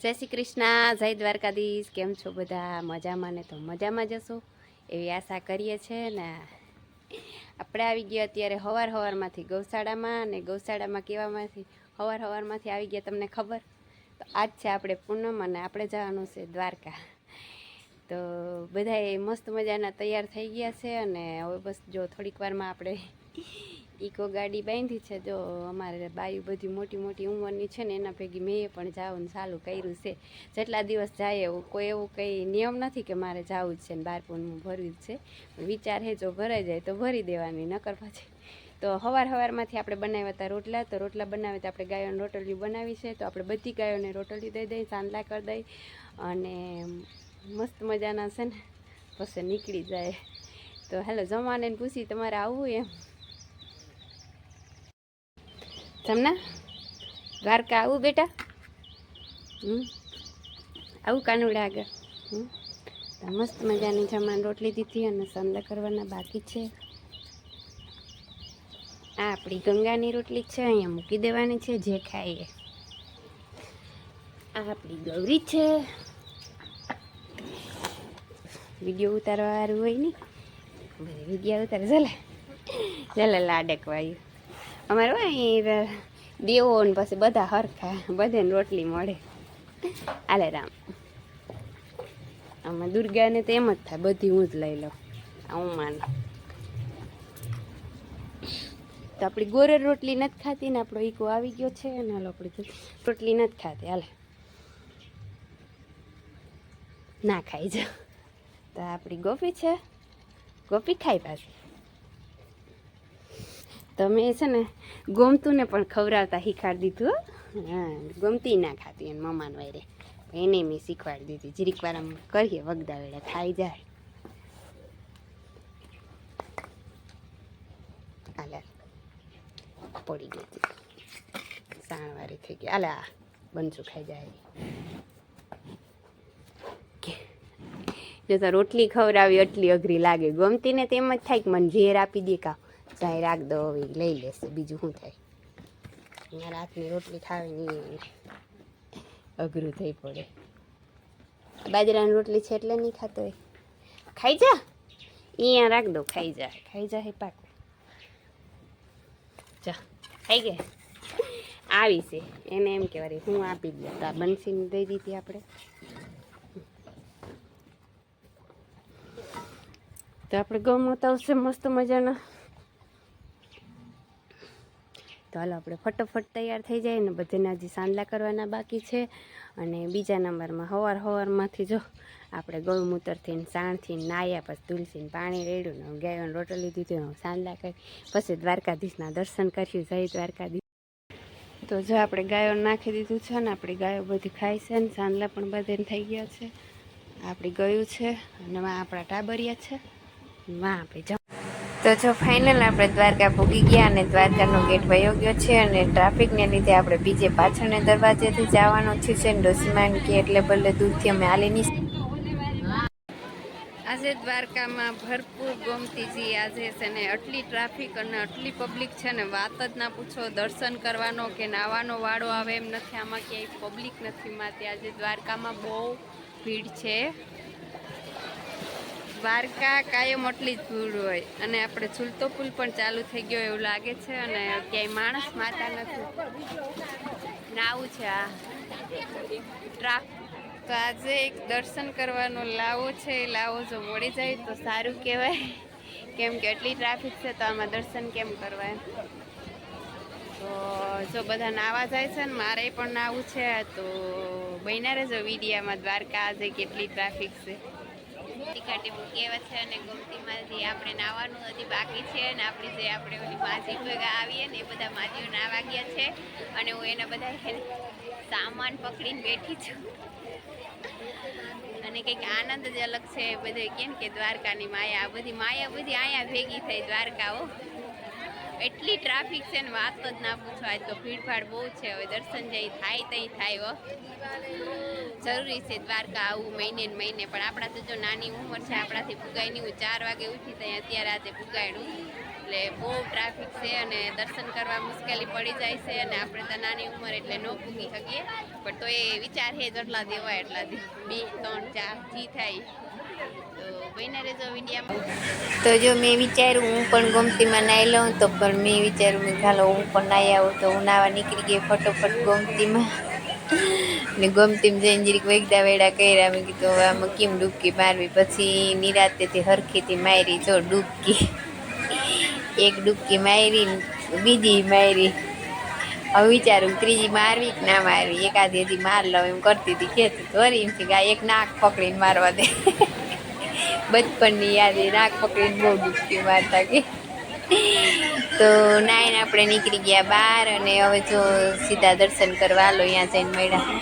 જય શ્રી કૃષ્ણ, જય દ્વારકાધીશ. કેમ છો બધા? મજામાં ને તો મજામાં જશો એવી આશા કરીએ છીએ ને આપણે આવી ગયા અત્યારે હવાર હવારમાંથી ગૌશાળામાં અને ગૌશાળામાં કેવામાંથી હવાર હવારમાંથી આવી ગયા તમને ખબર? તો આજ છે આપણે પૂનમ અને આપણે જવાનું છે દ્વારકા. તો બધાએ મસ્ત મજાના તૈયાર થઈ ગયા છે અને હવે બસ જો થોડીક વારમાં આપણે ઇકો ગાડી બાંધી છે, જો અમારે બાયું બધી મોટી મોટી ઉંમરની છે ને, એના ભેગી મેં પણ જવાનું ચાલુ કર્યું છે. જેટલા દિવસ જાય એવું, કોઈ એવું કંઈ નિયમ નથી કે મારે જવું જ છે ને, બાર પૂનમું ભરવી જ છે. વિચાર હે જો ભરાઈ જાય તો ભરી દેવાની, નકર પછી. તો હવાર હવારમાંથી આપણે બનાવ્યા હતા રોટલા, તો રોટલા બનાવે તો આપણે ગાયોને રોટલીઓ બનાવી છે, તો આપણે બધી ગાયોને રોટલી દઈ દઈ ચાંદલા કરી દઈ અને મસ્ત મજાના છે ને, પછી નીકળી જાય. તો હેલો જમાને પૂછી તમારે આવવું એમ? તમને? દ્વારકા આવું બેટા? આવું કાનુડા આગળ. મસ્ત મજાની જમાન રોટલી દીધી અને સંદા કરવાના બાકી છે. આ આપણી ગંગાની રોટલી છે, અહીંયા મૂકી દેવાની છે, જે ખાઈએ. આ આપણી ગૌરી છે. વીડિયો ઉતારવા વાળું હોય ને? બધી વીડિયો ઉતારે. ચાલે. ચાલે લાડક વાયું અમારે અહીં દેવો ને પછી બધા હરખા. બધાને રોટલી મળે. આલે રામ. આમાં દુર્ગાને તો એમ જ થાય, બધી હું જ લઈ લઉં. હું માનું. તો આપણી ગોરર રોટલી નથી ખાતી ને આપણો ઈકો આવી ગયો છે અને હાલો આપણી રોટલી નથી ખાતી. હાલે. ના ખાઈ જ તો આપણી ગોપી છે. ગોપી ખાઈ પાછી. તમે છે ને ગોમતુંને પણ ખવડાવતા શીખવાડી દીધું હો. ગમતી ના ખાતી એને મમાન વાયરે. એને મેં શીખવાડી દીધી. જીરીક વાર આમ કરીએ, વગદા વેળા ખાઈ જાય. આલે, પડી ગઈ સાણવારી થઈ ગઈ. આલે આ બનચું ખાઈ જાય. જો તો રોટલી ખવડાવી, એટલી અઘરી લાગે. ગમતી ને તેમ જ થાય કે મને ઝેર આપી દે કા ચાહે રાખ દો હવે લઈ લેશે. બીજું શું થાય? અહીંયા રાતની રોટલી ખાવી અઘરું થઈ પડે. બાજરાની રોટલી છે એટલે નહીં ખાતો હોય ખાઈ જા. અહીંયા રાખ દો, ખાઈ જા. ખાઈ જા હે પાક. જા. ખાઈ ગયા. આવી છે. એને એમ કહેવાય, હું આપી દઉં. તો આ દઈ દીધી આપણે. તો આપણે ગમત આવશે મસ્ત મજાના. હાલો આપણે ફટોફટ તૈયાર થઈ જાય ને બધાને હજી સાંદલા કરવાના બાકી છે. અને બીજા નંબરમાં હવાર હવારમાંથી જો આપણે ગૌમૂત્રથી સાણથી નાયા પછી તુલસીને પાણી રેડ્યું ને ગાયોને રોટલી લીધી હતી સાંદલા કરી પછી દ્વારકાધીશના દર્શન કર્યું, જય દ્વારકાધીશ. તો જો આપણે ગાયો નાખી દીધું છે ને આપણી ગાયો બધી ખાય છે ને સાંદલા પણ બધેને થઈ ગયા છે. આપણી ગયું છે અને આપણા ટાબરિયા છે. વાં આપણે તો જો ફાઇનલ આપણે દ્વારકા પૂગી ગયા અને દ્વારકાનો ગેટ વયો ગયો છે અને ટ્રાફિકને લીધે આપણે બીજે પાછળને દરવાજેથી જવાનું છે ને ડોસીમાન કે એટલે બદલે દૂરથી અમે હાલી આજે દ્વારકામાં ભરપૂર ગમતીજી આજે છે ને આટલી ટ્રાફિક અને આટલી પબ્લિક છે ને વાત જ ના પૂછો, દર્શન કરવાનો કે નાવાનો વાળો આવે એમ નથી. આમાં ક્યાંય પબ્લિક નથી. માતી આજે દ્વારકામાં બહુ ભીડ છે. દ્વારકા કાયમ આટલી જ ભીડ હોય અને આપણે ઝૂલતો પુલ પણ ચાલુ થઈ ગયો એવું લાગે છે અને ક્યાંય માણસ માતા નથી. નાવું છે આ ટ્રાફ તો આજે એક દર્શન કરવાનો લાવો છે, એ લાવો જો મળી જાય તો સારું કહેવાય. કેમ કે એટલી ટ્રાફિક છે તો આમાં દર્શન કેમ કરવા તો જો બધા નાવા જાય છે ને, મારે પણ નાવું છે, તો બન્યા રહેજો વિડીયામાં. દ્વારકા આજે કેટલી ટ્રાફિક છે. ટીકાટી કેવા છે અને ગમતીમાંથી આપણે નાવાનું હજી બાકી છે અને આપણી જે આપણે ઓલી માજી ભેગા આવીએ ને એ બધા માજીઓ નાવા ગયા છે અને હું એના બધા સામાન પકડીને બેઠી છું. અને કંઈક આનંદ જ અલગ છે. બધે કેમ કે દ્વારકાની માયા, આ બધી માયા બધી અહીંયા ભેગી થઈ દ્વારકાઓ એટલી ટ્રાફિક છે ને વાત જ ના પૂછો આજ તો ભીડભાડ બહુ છે હવે દર્શન જઈ થાય તઈ થાય જરૂરી છે દ્વારકા આવું મહિને ને મહિને. પણ આપણા તો જો નાની ઉંમર છે, આપણાથી પુગાય નહીં હું ચાર વાગે ઉઠી ત્યાં અત્યારે આજે પુગાડ્યું એટલે બહુ ટ્રાફિક છે અને દર્શન કરવા મુશ્કેલી પડી જાય છે અને આપણે તો નાની ઉંમર એટલે ન પૂગી શકીએ. પણ તો એ વિચાર છે જેટલા દેવાય, એટલા દે. બે, ત્રણ, ચાર, જી થાય. તો જો મેં વિચાર્યું, હું પણ ગોમતીમાં નાહી લઉં તો પણ મેં વિચાર્યું મેં ચાલો હું પણ નાહી આવું. તો હું નાહવા નીકળી ગઈ ફટોફટ ગોમતીમાં. ને ગોમતીમાં જઈને જરીક વેગડા વેડા કર્યા. મેં કીધું આમાં કેમ ડૂબકી મારવી? પછી નિરાતેથી હરખીથી મારી, જો ડૂબકી. એક ડૂબકી મારી બીજી મારી. હવે વિચારું ત્રીજી મારવી કે ના મારવી? એકાદી હજી માર લઉં એમ કરતી હતી ખેતી તો એમ એમથી ગાય એક નાક પકડીને મારવા દે. બચપનની યાદ નાક પકડીને બહુ ડૂબકી મારતા કે. તો નાઈન આપણે નીકળી ગયા બહાર અને હવે જો સીધા દર્શન કરવા લો અહીંયા જઈને મળ્યા.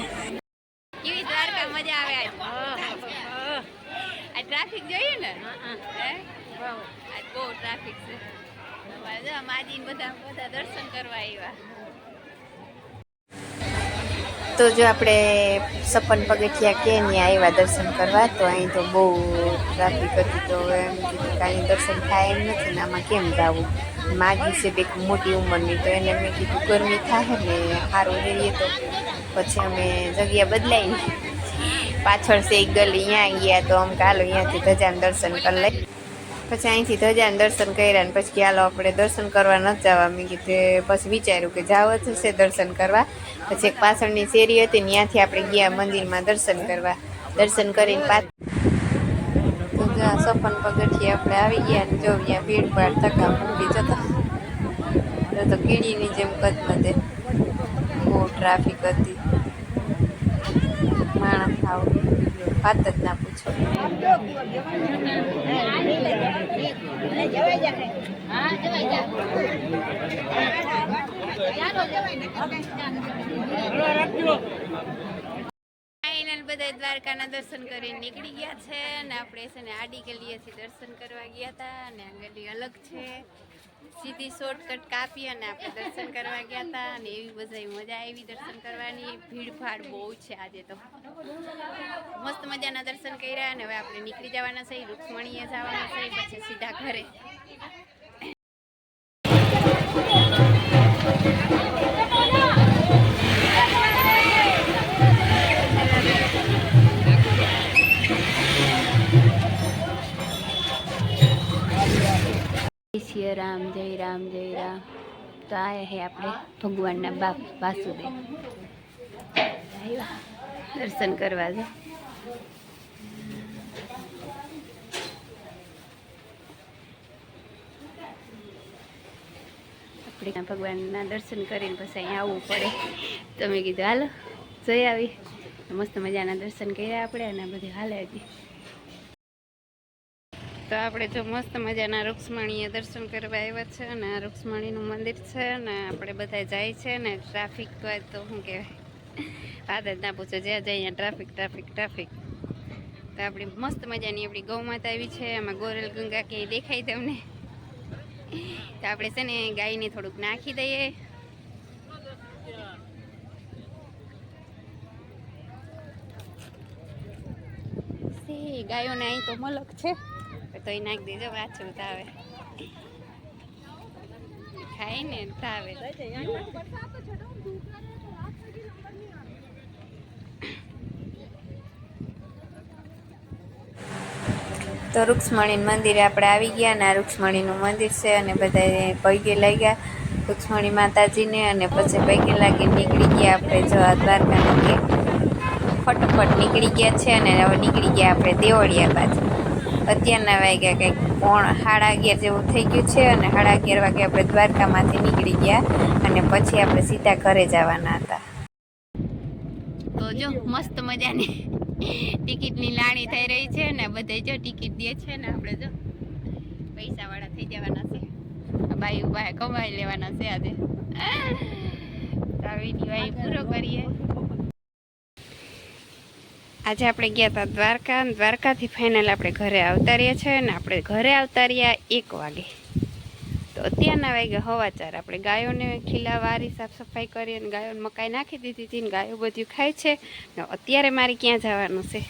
કેવી દ્વારકા મજા આવે આ ટ્રાફિક જોઈએ ને? બહુ ટ્રાફિક છે. તો જો આપણે સપન પગથિયા કે ત્યાં આવ્યા દર્શન કરવા, તો અહીં તો બહુ ટ્રાફિક હતી તો એમ કીધું કાંઈ દર્શન થાય એમ નથી આમાં કેમ જવું? માગી છે બેક મોટી ઉંમરની, તો એને મેં કીધું ગરમી થાય ને સારું રહીએ તો. પછી અમે જગ્યા બદલાઈ. પાછળ છે ગલી અહીંયા ગયા તો અમે કાલો અહીંયાથી ધજાને દર્શન કરી લઈ પછી અહીંથી ધજાને દર્શન કર્યા ને પછી હાલો આપણે દર્શન કરવા ન જવા મેં કીધું પછી વિચાર્યું કે જાવ થશે દર્શન કરવા. પછી એક પાછળની શેરી હતી ને ત્યાંથી આપણે ગયા મંદિરમાં દર્શન કરવા. દર્શન કરીને પાછ તો જ્યાં સપન પગથિયે આપણે આવી ગયા ને જો ત્યાં ભીડ ભાડ થકા મૂકી જતા. તો તો કીડીની જેમ કદમદે બહુ ટ્રાફિક હતી. માણસ આવ. વાત જ ના પૂછો. બધા દ્વારકાના દર્શન કરીને નીકળી ગયા છે અને આપણે છે ને આડી ગલીએથી દર્શન કરવા ગયા હતા અને આ ગલી અલગ છે. સીધી શોર્ટકટ કાપી અને આપણે દર્શન કરવા ગયા હતા અને એવી બધાય મજા આવી દર્શન કરવાની. ભીડભાડ બહુ છે આજે તો. મસ્ત મજાના દર્શન કર્યા અને હવે આપણે નીકળી જવાના છે. રૂક્ષ્મણીએ જવાના છે. પછી સીધા ઘરે. જય રામ જય રામ જય રામ. તો આયા હે આપણે ભગવાનના બાપ વાસુદેવ. દર્શન કરવા છે. આપણે ભગવાનના દર્શન કરીને પછી અહીંયા આવવું પડે. તો મેં કીધું, હાલો, જઈ આવી. મસ્ત મજાના દર્શન કર્યા આપણે અને બધી હાલે હજી તો આપણે જો મસ્ત મજાના રૂક્ષ્મણીએ દર્શન કરવા આવ્યા છે અને આ રૂક્ષ્મણીનું મંદિર છે ને આપણે બધા જાય છે ને ટ્રાફિક તો શું કહેવાય? જ ના પૂછો, જ્યાં જાય અહીંયા ટ્રાફિક ટ્રાફિક ટ્રાફિક. તો આપણી મસ્ત મજાની આપણી ગૌ માતા આવી છે એમાં ગોરલ ગંગા ક્યાંય દેખાય તમને? તો આપણે છે ને ગાયને થોડુંક નાખી દઈએ. ગાયોને અહીં તો મલક છે. તો એ નાખી દેજો પાછું તાવે. ખાય ને તાવે. તો રૂક્ષ્મણી મંદિરે આપણે આવી ગયા અને આ રૂક્ષ્મણીનું મંદિર છે અને બધા પૈગે લઈ ગયા રૂક્ષ્મણી માતાજીને અને પછી પૈગે લાગી નીકળી ગયા આપણે જો દ્વારકા ફટોફટ નીકળી ગયા છે અને હવે નીકળી ગયા આપણે દેવળિયા બાજુ. અત્યારના વાગ્યા કંઈક પોણ સાડા અગિયાર જેવું થઈ ગયું છે અને સાડા અગિયાર વાગે આપણે દ્વારકામાંથી નીકળી ગયા અને પછી આપણે સીધા ઘરે જવાના હતા. તો જો, મસ્ત મજાની ટિકિટની લાણી થઈ રહી છે ને બધે જો ટિકિટ દે છે ને આપણે જો. પૈસા વાળા થઈ જવાના છે. બાઈ ઊભા કમાઈ લેવાના છે આજે. તો આ વીડિયો પૂરો કરીએ. આજે આપણે ગયા હતા દ્વારકા દ્વારકાથી ફાઇનલ આપણે ઘરે આવતા રહ્યા છે અને આપણે ઘરે આવતા રહ્યા એક વાગે. તો અત્યારના વાગે હવાચાર. આપણે ગાયોને ખીલા, વારી સાફ સફાઈ કરી અને ગાયોને મકાઈ નાખી દીધી હતી ને ગાયો બધું ખાય છે. ને અત્યારે મારે ક્યાં જવાનું છે?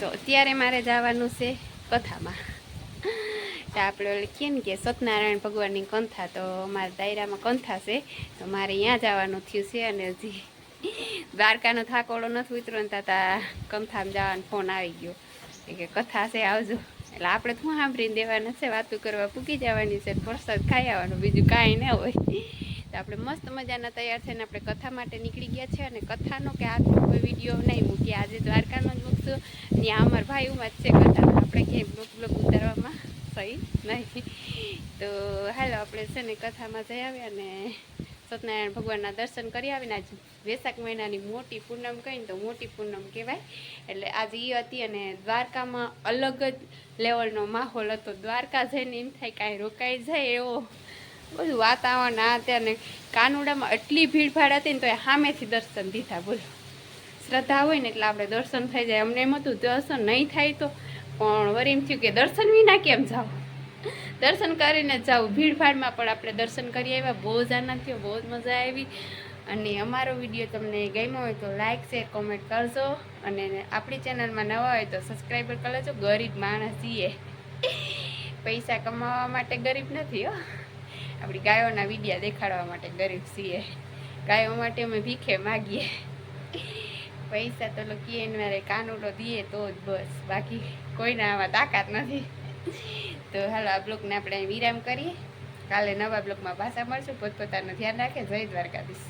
તો અત્યારે મારે જવાનું છે કથામાં. તો આપણે ઓલે કહે ને કે સત્યનારાયણ ભગવાનની કંથા, તો અમારા દાયરામાં કંથા છે. તો મારે ત્યાં જવાનું થયું છે અને હજી દ્વારકાનો થાકોડો નથી ઉતરો તાતા કમથામ જવાનો ફોન આવી ગયો. કે કથા છે, આવજો. એટલે આપણે શું સાંભળીને દેવાના છે? વાતું કરવા પૂકી જવાની છે, પ્રસાદ ખાઈ આવવાનું, બીજું કાંઈ ન હોય. તો આપણે મસ્ત મજાના તૈયાર થઈને આપણે કથા માટે નીકળી ગયા છે અને કથાનો કે આજનો કોઈ વીડિયો નહીં મૂકીએ. આજે દ્વારકાનો જ મૂકશું. ત્યાં અમારા ભાઈઓમાં જ છે કથા. આપણે ક્યાંય બ્લોક બ્લોક ઉતારવામાં સહી નહીં. તો હાલો, આપણે છે ને કથામાં જઈ આવ્યા ને સત્યનારાયણ ભગવાનના દર્શન કરી આવીને આજે વેસાખ મહિનાની મોટી પૂનમ કહીને તો મોટી પૂનમ કહેવાય. એટલે આજે એ હતી અને દ્વારકામાં અલગ જ લેવલનો માહોલ હતો. દ્વારકા જઈને એમ થાય કાંઈ રોકાઈ જાય એવો બધું વાતાવરણ આ ત્યાં ને કાનુડામાં એટલી ભીડભાડ હતી ને તો એ સામેથી દર્શન દીધા. બોલો. શ્રદ્ધા હોય ને એટલે આપણે દર્શન થઈ જાય. અમને એમ હતું દર્શન નહીં થાય તો પણ વરીમ થયું કે દર્શન વિના કેમ જાવ દર્શન કરીને જાઉં. ભીડભાડમાં પણ આપણે દર્શન કરી આવ્યા. બહુ જ આનંદ થયો, બહુ જ મજા આવી. અને અમારો વીડિયો તમને ગમ્યો હોય તો લાઇક શેર કોમેન્ટ કરજો. અને આપણી ચેનલમાં નવા હોય તો સબસ્ક્રાઈબર કરી લેજો. ગરીબ માણસ છીએ. પૈસા કમાવા માટે ગરીબ નથી, હો. આપણી ગાયોના વિડિયા દેખાડવા માટે ગરીબ છીએ. ગાયો માટે અમે ભીખે માગીએ. પૈસા તો લો ને મારે કાનુડો દઈએ તો જ બસ. બાકી કોઈના આમાં તાકાત નથી. તો હાલો આ બ્લોગને આપણે વિરામ કરીએ. કાલે નવા બ્લોગમાં પાછા મળશું. પોતપોતાનું ધ્યાન રાખે. જય દ્વારકાધીશ.